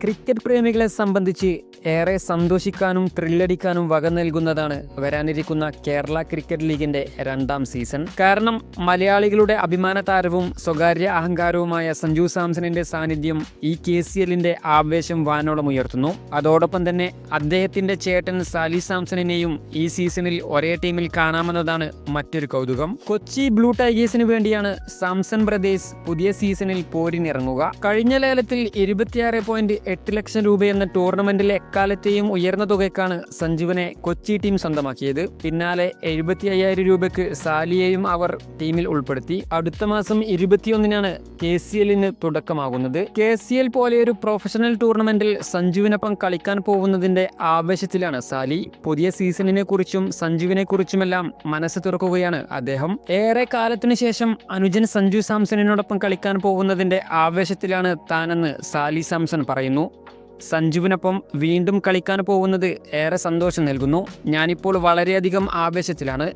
Cricket പ്രേമികളെ സംബന്ധിച്ച് ഏറെ സന്തോഷിക്കാനും ത്രില്ലടിക്കാനും വക നൽകുന്നതാണ് വരാനിരിക്കുന്ന കേരള ക്രിക്കറ്റ് ലീഗിന്റെ രണ്ടാം സീസൺ. കാരണം മലയാളികളുടെ അഭിമാന താരവും സ്വകാര്യ അഹങ്കാരവുമായ സഞ്ജു സാംസണിന്റെ സാന്നിധ്യം ഈ കെ സി എല്ലിന്റെ ആവേശം വാനോളം ഉയർത്തുന്നു. അതോടൊപ്പം തന്നെ അദ്ദേഹത്തിന്റെ ചേട്ടൻ സാലി സാംസണിനെയും ഈ സീസണിൽ ഒരേ ടീമിൽ കാണാമെന്നതാണ് മറ്റൊരു കൗതുകം. കൊച്ചി ബ്ലൂ ടൈഗേഴ്സിന് വേണ്ടിയാണ് സാംസൺ ബ്രദേഴ്സ് പുതിയ സീസണിൽ പോരിനിറങ്ങുക. കഴിഞ്ഞ ലേലത്തിൽ ഇരുപത്തിയാറ് പോയിന്റ് എട്ട് ലക്ഷം രൂപ എന്ന ടൂർണമെന്റിലെ എക്കാലത്തെയും ഉയർന്ന തുകയ്ക്കാണ് സഞ്ജുവിനെ കൊച്ചി ടീം സ്വന്തമാക്കിയത്. പിന്നാലെ എഴുപത്തി അയ്യായിരം രൂപയ്ക്ക് സാലിയെയും അവർ ടീമിൽ ഉൾപ്പെടുത്തി. അടുത്ത മാസം ഇരുപത്തിയൊന്നിനാണ് കെ സി എല്ലിന് തുടക്കമാകുന്നത്. കെ സി എൽ പോലെയൊരു പ്രൊഫഷണൽ ടൂർണമെന്റിൽ സഞ്ജുവിനൊപ്പം കളിക്കാൻ പോകുന്നതിന്റെ ആവേശത്തിലാണ് സാലി. പുതിയ സീസണിനെ കുറിച്ചും സഞ്ജുവിനെ കുറിച്ചുമെല്ലാം മനസ്സ് തുറക്കുകയാണ് അദ്ദേഹം. ഏറെ കാലത്തിനു ശേഷം അനുജൻ സഞ്ജു സാംസണിനോടൊപ്പം കളിക്കാൻ പോകുന്നതിന്റെ ആവേശത്തിലാണ് താനെന്ന് സാലി സാംസൺ പറയുന്നു. സഞ്ജുവിനൊപ്പം വീണ്ടും കളിക്കാൻ പോകുന്നത് ഏറെ സന്തോഷം നൽകുന്നു. ഞാനിപ്പോൾ വളരെയധികം ആവേശത്തിലാണ്.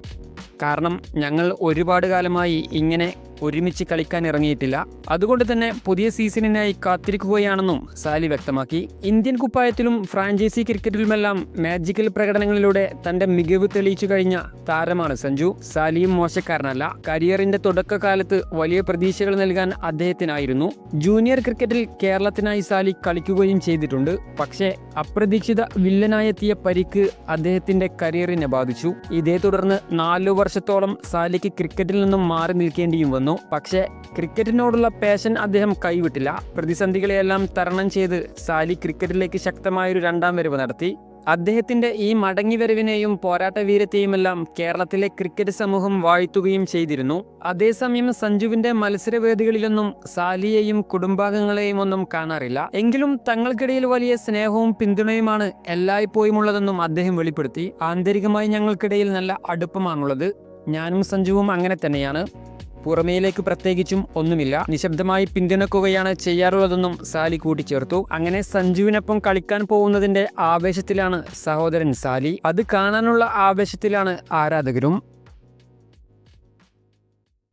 കാരണം ഞങ്ങൾ ഒരുപാട് കാലമായി ഇങ്ങനെ ഒരുമിച്ച് കളിക്കാൻ ഇറങ്ങിയിട്ടില്ല. അതുകൊണ്ട് തന്നെ പുതിയ സീസണിനായി കാത്തിരിക്കുകയാണെന്നും സാലി വ്യക്തമാക്കി. ഇന്ത്യൻ കുപ്പായത്തിലും ഫ്രാഞ്ചൈസി ക്രിക്കറ്റിലുമെല്ലാം മാജിക്കൽ പ്രകടനങ്ങളിലൂടെ തന്റെ മികവ് തെളിയിച്ചു കഴിഞ്ഞ താരമാണ് സഞ്ജു. സാലിയും മോശക്കാരനല്ല. കരിയറിന്റെ തുടക്കകാലത്ത് വലിയ പ്രതീക്ഷകൾ നൽകാൻ അദ്ദേഹത്തിനായിരുന്നു. ജൂനിയർ ക്രിക്കറ്റിൽ കേരളത്തിനായി സാലി കളിക്കുകയും ചെയ്തിട്ടുണ്ട്. പക്ഷേ അപ്രതീക്ഷിത വില്ലനായെത്തിയ പരിക്ക് അദ്ദേഹത്തിന്റെ കരിയറിനെ ബാധിച്ചു. ഇതേ തുടർന്ന് നാലു വർഷത്തോളം സാലിക്ക് ക്രിക്കറ്റിൽ നിന്നും മാറി നിൽക്കേണ്ടിയും വന്നു. പക്ഷേ ക്രിക്കറ്റിനോടുള്ള പാഷൻ അദ്ദേഹം കൈവിട്ടില്ല. പ്രതിസന്ധികളെയെല്ലാം തരണം ചെയ്ത് സാലി ക്രിക്കറ്റിലേക്ക് ശക്തമായൊരു രണ്ടാം വരവ് നടത്തി. അദ്ദേഹത്തിന്റെ ഈ മടങ്ങിവരവിനെയും പോരാട്ട വീരത്തെയുമെല്ലാം കേരളത്തിലെ ക്രിക്കറ്റ് സമൂഹം വാഴ്ത്തുകയും ചെയ്തിരുന്നു. അതേസമയം സഞ്ജുവിന്റെ മത്സരവേദികളിലൊന്നും സാലിയെയും കുടുംബാംഗങ്ങളെയും ഒന്നും കാണാറില്ല. എങ്കിലും തങ്ങൾക്കിടയിൽ വലിയ സ്നേഹവും പിന്തുണയുമാണ് എല്ലായ്പ്പോഴും ഉള്ളതെന്നും അദ്ദേഹം വെളിപ്പെടുത്തി. ആന്തരികമായി ഞങ്ങൾക്കിടയിൽ നല്ല അടുപ്പമാണുള്ളത്. ഞാനും സഞ്ജുവും അങ്ങനെ തന്നെയാണ്. പുറമേലേക്ക് പ്രത്യേകിച്ചും ഒന്നുമില്ല. നിശബ്ദമായി പിന്തുണക്കുകയാണ് ചെയ്യാറുള്ളതെന്നും സാലി കൂട്ടിച്ചേർത്തു. അങ്ങനെ സഞ്ജുവിനൊപ്പം കളിക്കാൻ പോകുന്നതിന്റെ ആവേശത്തിലാണ് സഹോദരൻ സാലി. അത് കാണാനുള്ള ആവേശത്തിലാണ് ആരാധകരും.